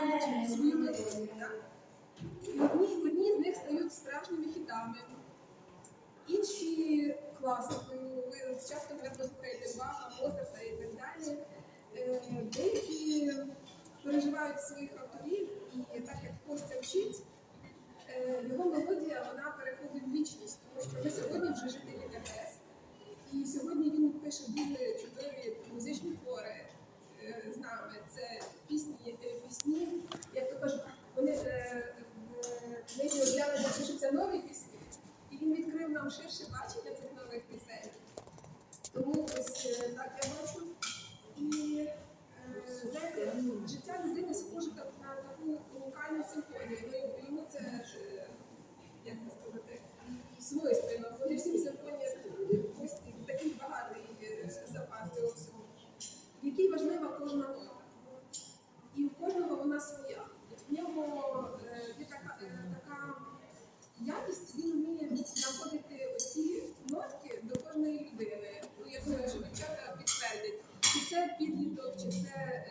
шукають свою одні, одні з них стають справжніми хітами, інші класикою. Ви часто мене послухаєте Баха, Моцарта і так далі. Е, Деякі переживають своїх авторів, і так як Костя вчить, е, його мелодія вона переходить ширше бачення цих нових пісень. Тому ось е, так я бачу. І е, знаєте, життя людини схоже на таку унікальну симфонію. Йому це е, як сказати, свойственно. Вони всім симфоніях такий багатий запас цього всього. В якій важлива кожна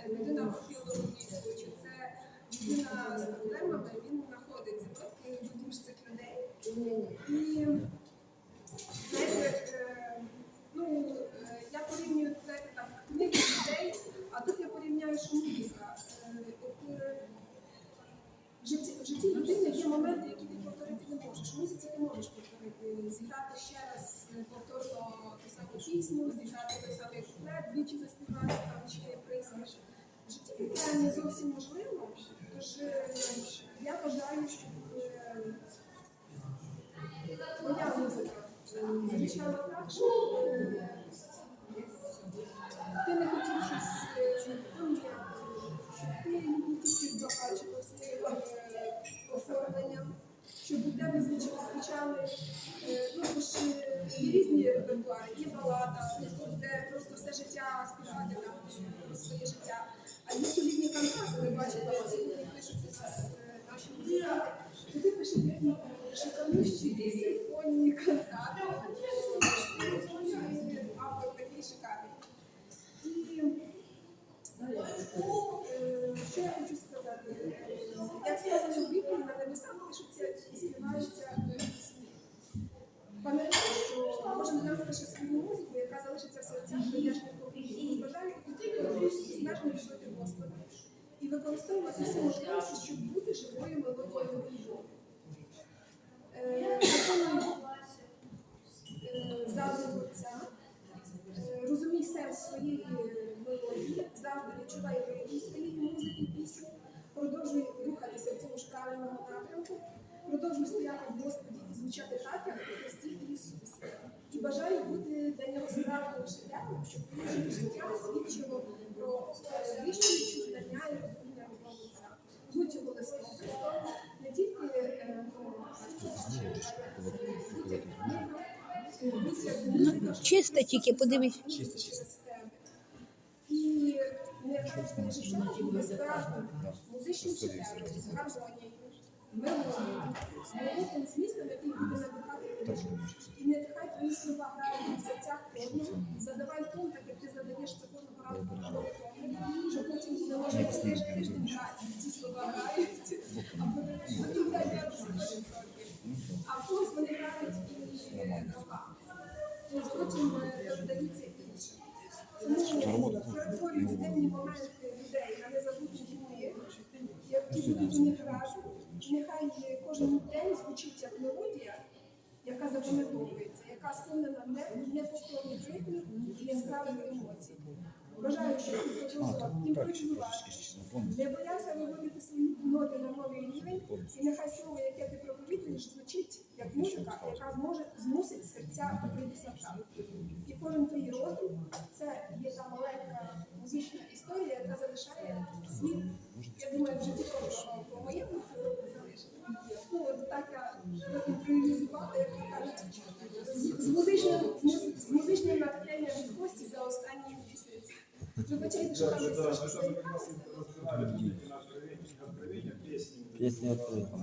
людина похилого віку, чи це людина з проблемами, він знаходить ці нотки до цих людей. І знаєте, е, ну, е, я порівнюю знаєте, там, книги людей, а тут я порівняю, музика. Е, в житті, людини є моменти, які ти повторити не можеш. Музиці ти можеш повторити, зіграти ще раз повторно ту саму пісню, зіграти той самий куплет, зовсім можливо. Тож е, я вважаю, що е, твоя музика е, звучала так, що е, ти не хотів щось е, поміняти, ти не тільки е, оформленням, щоб у тебе звучали, ну, є різні репертуари, є балада, де просто все життя співати про своє життя. А є солідні канtate, ви бачите, сьогодні пишуть у нас е, наші музиканти, туди пишуть такі шикарнущі симфонії. Автор такий шикарний. І е, що я хочу сказати? Е, Як сказано в Біблії, на небесах пишуться і співаються. Пам'ятаю, що кожен з нас пише свою музику, яка залишиться в серцях прияжних поколінь. Бажаю смертно любити Господа і використовувати всі можливості, щоб бути живою мелодією Божою. Е, е, задум Отця, Е, розумій сенс своєї мелодії, завжди відчувай вигідність своєї музики, пісні, продовжуй рухатися в цьому ж правильному напрямку, продовжуй стояти в Господі і звучати так, як у Христі. І бажаю бути для нього справжнім шедевром, щоб життя свідчило про ну, Чисте тільки, подивись. І не життя буде справжнім музичним шедевром з гармонією, мелодією, з змістом, який буде надихати. І не нехай твої слова грають в серцях кожного. Задавай тон, які будуть у них разом. Нехай кожен день звучить як мелодія, яка запам'ятовується, яка сповнена не- неповторних ритмів і яскравих емоцій. Бажаю, щоб ти продовжував імпровізувати, не боявся виводити свої ноти на новий рівень, і нехай слово, яке ти проповідуєш, звучить як музика, яка зможе змусить серця покритися так. І кожен твій роздум це є та маленька музична історія, яка залишає слід. Я думаю, в житті кожного по моєму це залишить. Ну, от так я імпровізувала, як то кажуть, з, з музичним, з, муз- з музичним натхненням від гості за останній місяць. Вибачайте, що там Даже, десь даже, трошки даже мы заїхалося. разбирали какие-то откровения, откровения, песни. Песни открыты.